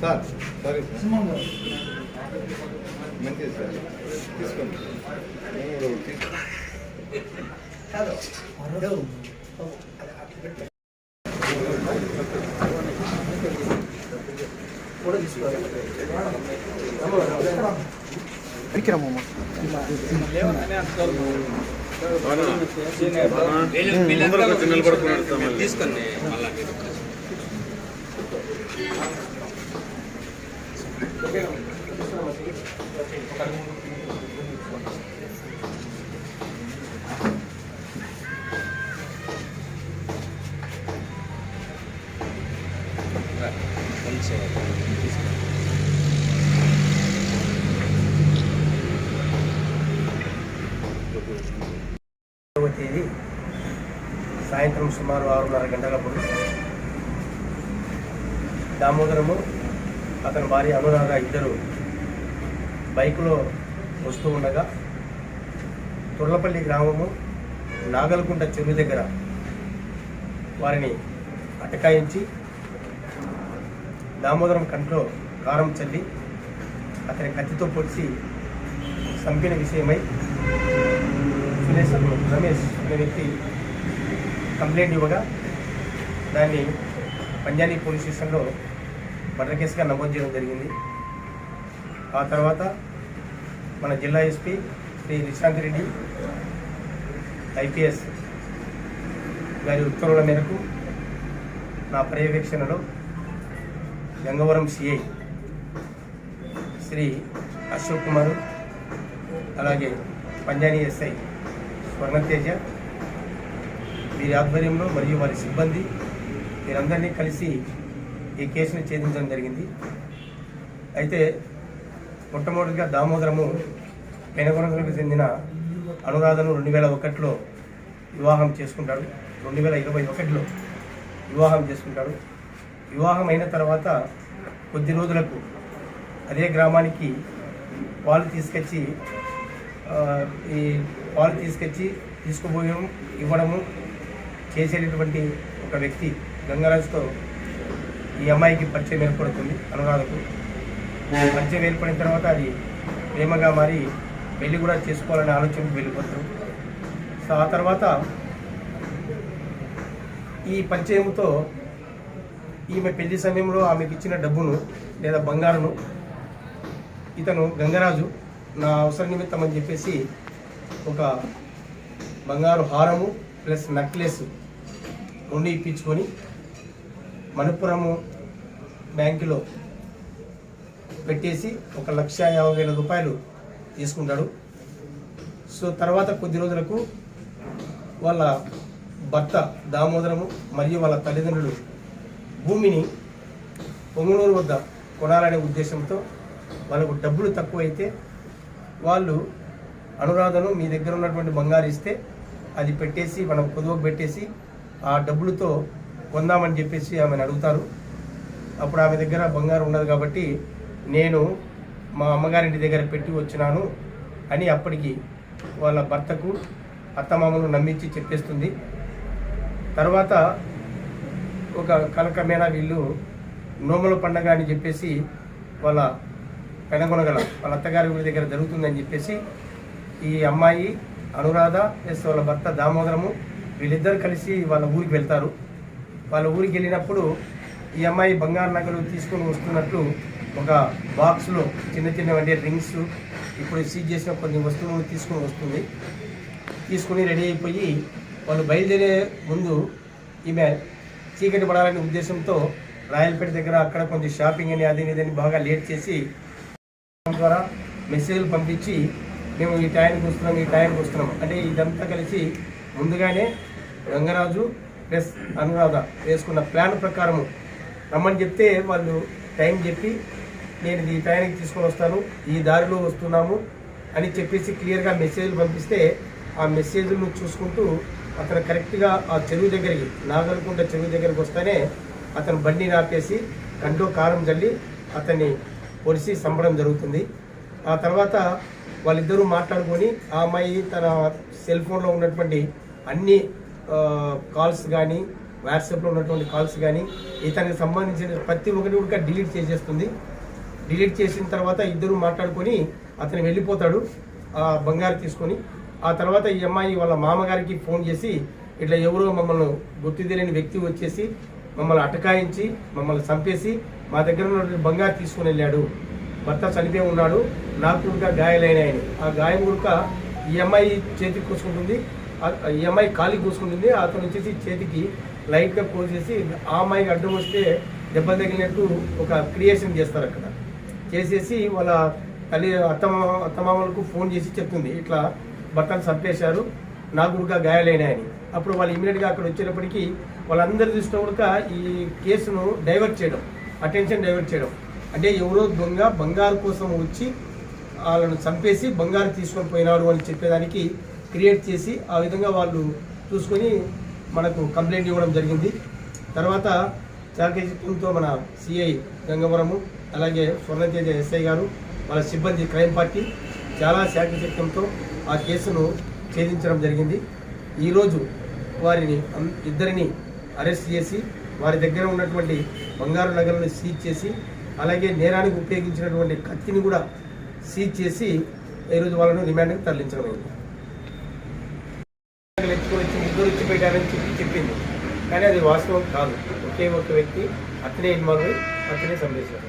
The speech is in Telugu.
సార్ సారీ సార్ మంచిది సార్ తీసుకోండి నేను కూడా ఒకటి తీసుకో. తీసుకొని మళ్ళీ కొంచెం తీసుకోండి తేదీ సాయంత్రం సుమారు ఆరున్నర గంటలప్పుడు దామోదరము అతని భార్య అనురాధ ఇద్దరు బైకులో వస్తూ ఉండగా తుర్లపల్లి గ్రామము నాగలకుంట చెరువు దగ్గర వారిని అటకాయించి దామోదరం కంట్లో కారం చల్లి అతని కత్తితో పొడిచి చంపిన విషయమై రమేష్ రమేష్ అనే వ్యక్తి కంప్లైంట్ ఇవ్వగా దాన్ని పంజానీ పోలీస్ స్టేషన్లో మర్డర్ కేసుగా నమోదు చేయడం జరిగింది. ఆ తర్వాత మన జిల్లా ఎస్పీ శ్రీ నిశాంత్ రెడ్డి ఐపీఎస్ గారి ఉత్తర్వుల మేరకు నా పర్యవేక్షణలో గంగవరం సిఐ శ్రీ అశోక్ కుమార్ అలాగే పంజానీ ఎస్ఐ స్వర్ణతేజ వీరి ఆధ్వర్యంలో మరియు వారి సిబ్బంది వీరందరినీ కలిసి ఈ కేసును ఛేదించడం జరిగింది. అయితే మొట్టమొదటిగా దామోదరము పెనగొనకు చెందిన అనురాధను రెండు వేల ఒకటిలో వివాహం చేసుకుంటాడు. రెండు వేల ఇరవై ఒకటిలో వివాహం చేసుకుంటాడు. వివాహం అయిన తర్వాత కొద్ది రోజులకు అదే గ్రామానికి వాళ్ళు తీసుకొచ్చి ఈ పాలు తీసుకొచ్చి తీసుకుపోయడం ఇవ్వడము చేసేటటువంటి ఒక వ్యక్తి గంగరాజుతో ఈ అమ్మాయికి పరిచయం ఏర్పడుతుంది అనురాధకు. పరిచయం ఏర్పడిన తర్వాత అది ప్రేమగా మారి పెళ్ళి కూడా చేసుకోవాలనే ఆలోచనకు వెళ్ళిపోతారు సో ఆ తర్వాత ఈ పరిచయంతో ఈమె పెళ్ళి సమయంలో ఆమెకి ఇచ్చిన డబ్బును లేదా బంగారును ఇతను గంగరాజు నా అవసర నిమిత్తం అని చెప్పేసి ఒక బంగారు హారము ప్లస్ నెక్లెస్ రెండు ఇప్పించుకొని మణిపురము బ్యాంకులో పెట్టేసి ఒక లక్ష యాభై వేల రూపాయలు తీసుకుంటాడు. సో తర్వాత కొద్ది రోజులకు వాళ్ళ భర్త దామోదరము మరియు వాళ్ళ తల్లిదండ్రులు భూమిని పొంగనూరు వద్ద కొనాలనే ఉద్దేశంతో వాళ్ళకు డబ్బులు తక్కువైతే వాళ్ళు అనురాధను మీ దగ్గర ఉన్నటువంటి బంగారు ఇస్తే అది పెట్టేసి మనం పొదువుకు పెట్టేసి ఆ డబ్బులతో కొందామని చెప్పేసి ఆమెను అడుగుతారు. అప్పుడు ఆమె దగ్గర బంగారం ఉన్నది కాబట్టి నేను మా అమ్మగారింటి దగ్గర పెట్టి వచ్చినాను అని అప్పటికి వాళ్ళ భర్తకు అత్తమామను నమ్మించి చెప్పేస్తుంది. తర్వాత ఒక కలకమేనా వీళ్ళు నోముల పండగ అని చెప్పేసి వాళ్ళ పెనగొనగల వాళ్ళ అత్తగారి ఊరి దగ్గర జరుగుతుందని చెప్పేసి ఈ అమ్మాయి అనురాధ ప్లస్ వాళ్ళ భర్త దామోదరము వీళ్ళిద్దరు కలిసి వాళ్ళ ఊరికి వెళ్తారు. వాళ్ళ ఊరికి వెళ్ళినప్పుడు ఈ అమ్మాయి బంగారు నగలు తీసుకొని వస్తున్నట్లు ఒక బాక్స్లో చిన్న చిన్న అంటే రింగ్స్ ఇప్పుడు సీజ్ చేసిన కొన్ని వస్తువులు తీసుకొని వస్తుంది. తీసుకుని రెడీ అయిపోయి వాళ్ళు బయలుదేరే ముందు ఈమె చీకటి పడాలనే ఉద్దేశంతో రాయలపేట దగ్గర అక్కడ కొంచెం షాపింగ్ అని అది అని బాగా లేట్ చేసి ద్వారా మెసేజ్లు పంపించి మేము ఈ టైంకి వస్తున్నాం ఈ టైంకి వస్తున్నాం అంటే ఇదంతా కలిసి ముందుగానే రంగరాజు ప్లస్ అనురాధ వేసుకున్న ప్లాన్ ప్రకారము రమ్మని చెప్తే వాళ్ళు టైం చెప్పి నేను ఈ టైంకి తీసుకొని వస్తాను ఈ దారిలో వస్తున్నాము అని చెప్పేసి క్లియర్గా మెసేజ్లు పంపిస్తే ఆ మెసేజ్ను చూసుకుంటూ అతను కరెక్ట్గా ఆ చెరువు దగ్గరికి నాగలకుంట చెరువు దగ్గరికి వస్తేనే అతను బండి నాపేసి కంటో కారం జల్లి అతన్ని పొడిసి చంపడం జరుగుతుంది. ఆ తర్వాత వాళ్ళిద్దరూ మాట్లాడుకొని ఆ అమ్మాయి తన సెల్ ఫోన్లో ఉన్నటువంటి అన్ని కాల్స్ కానీ వాట్సాప్లో ఉన్నటువంటి కాల్స్ కానీ ఇతనికి సంబంధించిన ప్రతి ఒక్కటి కూడా డిలీట్ చేసేస్తుంది. డిలీట్ చేసిన తర్వాత ఇద్దరు మాట్లాడుకొని అతను వెళ్ళిపోతాడు ఆ బంగారు తీసుకొని. ఆ తర్వాత ఈ అమ్మాయి వాళ్ళ మామగారికి ఫోన్ చేసి ఇట్లా ఎవరో మమ్మల్ని గుర్తు తెలియని వ్యక్తి వచ్చేసి మమ్మల్ని అటకాయించి మమ్మల్ని చంపేసి మా దగ్గర ఉన్న బంగారు తీసుకుని వెళ్ళాడు. భర్త చనిపోయి ఉన్నాడు. నాకు కూడా గాయాలైనాయని ఆ గాయం కూడా ఈ అమ్మాయి చేతికి కూసుకుంటుంది ఈఎంఐ ఈ అమ్మాయి కాలికి కూసుకుంటుంది అతను వచ్చేసి చేతికి లైట్గా కోసేసి ఆ అమ్మాయికి అడ్డం వస్తే దెబ్బ తగిలినట్టు ఒక క్రియేషన్ చేస్తారు అక్కడ. చేసేసి వాళ్ళ తల్లి అత్తమ్మ అత్తమామలకు ఫోన్ చేసి చెప్తుంది. ఇట్లా భర్తను చంపేశారు. నాకు కూడా గాయాలైనాయని అప్పుడు వాళ్ళు ఇమీడియట్గా అక్కడ వచ్చేటప్పటికీ వాళ్ళందరి దృష్టిలో కూడా ఈ కేసును డైవర్ట్ చేయడం అటెన్షన్ డైవర్ట్ చేయడం. అంటే ఎవరో దొంగ బంగారు కోసం వచ్చి వాళ్ళను చంపేసి బంగారు తీసుకొని పోయినాడు అని చెప్పేదానికి క్రియేట్ చేసి ఆ విధంగా వాళ్ళు చూసుకొని మనకు కంప్లైంట్ ఇవ్వడం జరిగింది. తర్వాత చాకచక్యంతో మన సిఐ గంగవరము అలాగే స్వర్ణతేజ ఎస్ఐ గారు వాళ్ళ సిబ్బంది క్రైమ్ పార్టీ చాలా శాఖచక్యంతో ఆ కేసును ఛేదించడం జరిగింది. ఈరోజు వారిని ఇద్దరిని అరెస్ట్ చేసి వారి దగ్గర ఉన్నటువంటి బంగారు నగలను సీజ్ చేసి అలాగే నేరానికి ఉపయోగించినటువంటి కత్తిని కూడా సీజ్ చేసి ఈరోజు వాళ్ళను రిమాండ్కి తరలించడం అయింది. ఎత్తుకొని వచ్చి ముగ్గురు వచ్చి పెట్టారని చెప్పి చెప్పింది. కానీ అది వాస్తవం కాదు. ఒకే ఒక వ్యక్తి అతనే ఇన్వాల్వ్ అయి అతనే సందేశారు